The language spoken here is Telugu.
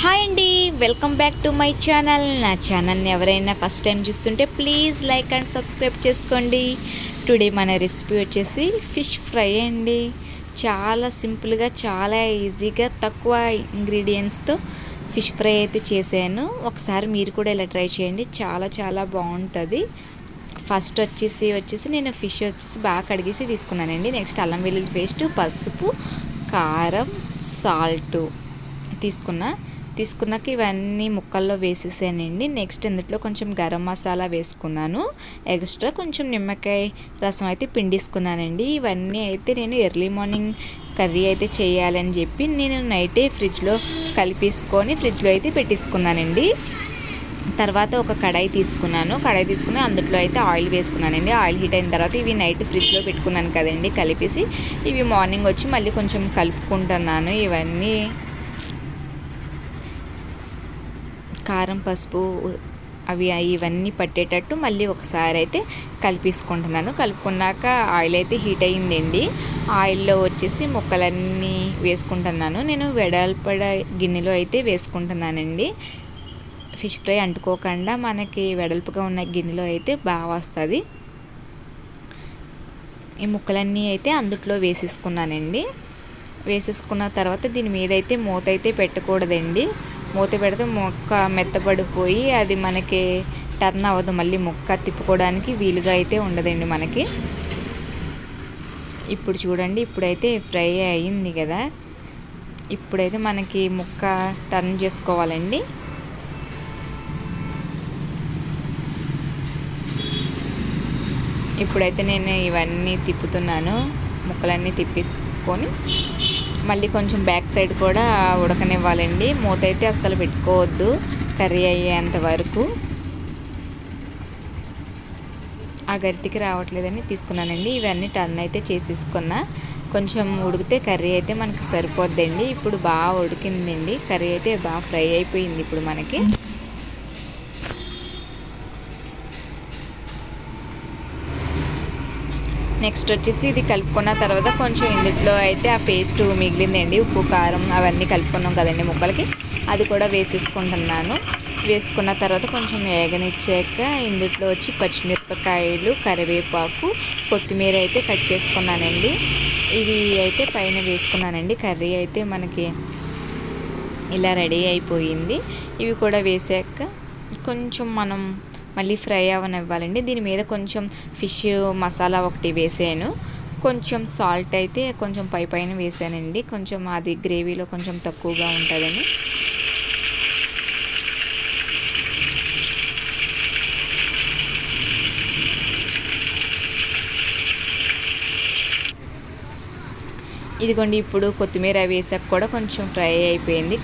హాయ్ అండి welcome back to my channel. నా ఛానల్ని ఎవరైనా ఫస్ట్ టైం చూస్తుంటే ప్లీజ్ లైక్ అండ్ సబ్స్క్రైబ్ చేసుకోండి. టుడే మన రెసిపీ వచ్చేసి ఫిష్ ఫ్రై అండి. చాలా సింపుల్గా చాలా ఈజీగా తక్కువ ఇంగ్రీడియంట్స్తో ఫిష్ ఫ్రై అయితే చేశాను. ఒకసారి మీరు కూడా ఇలా ట్రై చేయండి చాలా చాలా బాగుంటుంది. ఫస్ట్ వచ్చేసి వచ్చేసి నేను ఫిష్ వచ్చేసి బాగా కడిగేసి తీసుకున్నానండి. నెక్స్ట్ అల్లం వెల్లుల్లి పేస్ట్ పసుపు కారం సాల్ట్ తీసుకున్నా. తీసుకున్నాక ఇవన్నీ ముక్కల్లో వేసేసానండి. నెక్స్ట్ ఇందులో కొంచెం గరం మసాలా వేసుకున్నాను. ఎక్స్ట్రా కొంచెం నిమ్మకాయ రసం అయితే పిండేసుకున్నానండి. ఇవన్నీ అయితే నేను ఎర్లీ మార్నింగ్ కర్రీ అయితే చేయాలని చెప్పి నేను నైటే ఫ్రిడ్జ్లో కలిపేసుకొని ఫ్రిడ్జ్లో అయితే పెట్టేసుకున్నానండి. తర్వాత ఒక కడాయి తీసుకున్నాను. కడాయి తీసుకుని అందులో అయితే ఆయిల్ వేసుకున్నానండి. ఆయిల్ హీట్ అయిన తర్వాత ఇవి నైట్ ఫ్రిడ్జ్లో పెట్టుకున్నాను కదండి కలిపేసి. ఇవి మార్నింగ్ వచ్చి మళ్ళీ కొంచెం కలుపుకుంటున్నాను. ఇవన్నీ కారం పసుపు అవి ఇవన్నీ పట్టేటట్టు మళ్ళీ ఒకసారి అయితే కలిపేసుకుంటున్నాను. కలుపుకున్నాక ఆయిల్ అయితే హీట్ అయ్యిందండి. ఆయిల్లో వచ్చేసి ముక్కలన్నీ వేసుకుంటున్నాను. నేను వెడల్పడ గిన్నెలో అయితే వేసుకుంటున్నానండి. ఫిష్ ఫ్రై అంటుకోకుండా మనకి వెడల్పుగా ఉన్న గిన్నెలో అయితే బాగా వస్తుంది. ఈ ముక్కలన్నీ అయితే అందుట్లో వేసేసుకున్నానండి. వేసేసుకున్న తర్వాత దీని మీద అయితే మూత అయితే పెట్టకూడదండి. మూత పెడితే మొక్క మెత్తపడిపోయి అది మనకి టర్న్ అవ్వదు. మళ్ళీ మొక్క తిప్పుకోవడానికి వీలుగా అయితే ఉండదండి మనకి. ఇప్పుడు చూడండి ఇప్పుడైతే ఫ్రై అయింది కదా. ఇప్పుడైతే మనకి ముక్క టర్న్ చేసుకోవాలండి. ఇప్పుడైతే నేను ఇవన్నీ తిప్పుతున్నాను. ముక్కలన్నీ తిప్పేసుకొని మళ్ళీ కొంచెం బ్యాక్ సైడ్ కూడా ఉడకనివ్వాలండి. మూత అయితే అస్సలు పెట్టుకోవద్దు కర్రీ అయ్యేంత వరకు. ఆ గరిటికి రావట్లేదని తీసుకున్నానండి. ఇవన్నీ టర్న్ అయితే చేసేసుకున్నా. కొంచెం ఉడికితే కర్రీ అయితే మనకి సరిపోద్దండి. ఇప్పుడు బాగా ఉడికిందండి. కర్రీ అయితే బాగా ఫ్రై అయిపోయింది ఇప్పుడు మనకి. నెక్స్ట్ వచ్చేసి ఇది కలుపుకున్న తర్వాత కొంచెం ఇందులో అయితే ఆ పేస్ట్ మిగిలిందండి. ఉప్పు కారం అవన్నీ కలుపుకున్నాం కదండి ముక్కలకి. అది కూడా వేసేసుకుంటున్నాను. వేసుకున్న తర్వాత కొంచెం వేగనిచ్చాక ఇందులో వచ్చి పచ్చిమిరపకాయలు కరివేపాకు కొత్తిమీర అయితే కట్ చేసుకున్నానండి. ఇవి అయితే పైన వేసుకున్నానండి. కర్రీ అయితే మనకి ఇలా రెడీ అయిపోయింది. ఇవి కూడా వేసాక కొంచెం మనం మళ్ళీ ఫ్రై అవనివ్వాలండి. దీని మీద కొంచెం ఫిష్ మసాలా ఒకటి వేసాను. కొంచెం సాల్ట్ అయితే కొంచెం పై పైన వేసానండి. కొంచెం అది గ్రేవీలో కొంచెం తక్కువగా ఉంటుందని. ఇదిగోండి ఇప్పుడు కొత్తిమీర వేసాక కూడా కొంచెం ఫ్రై అయిపోయింది.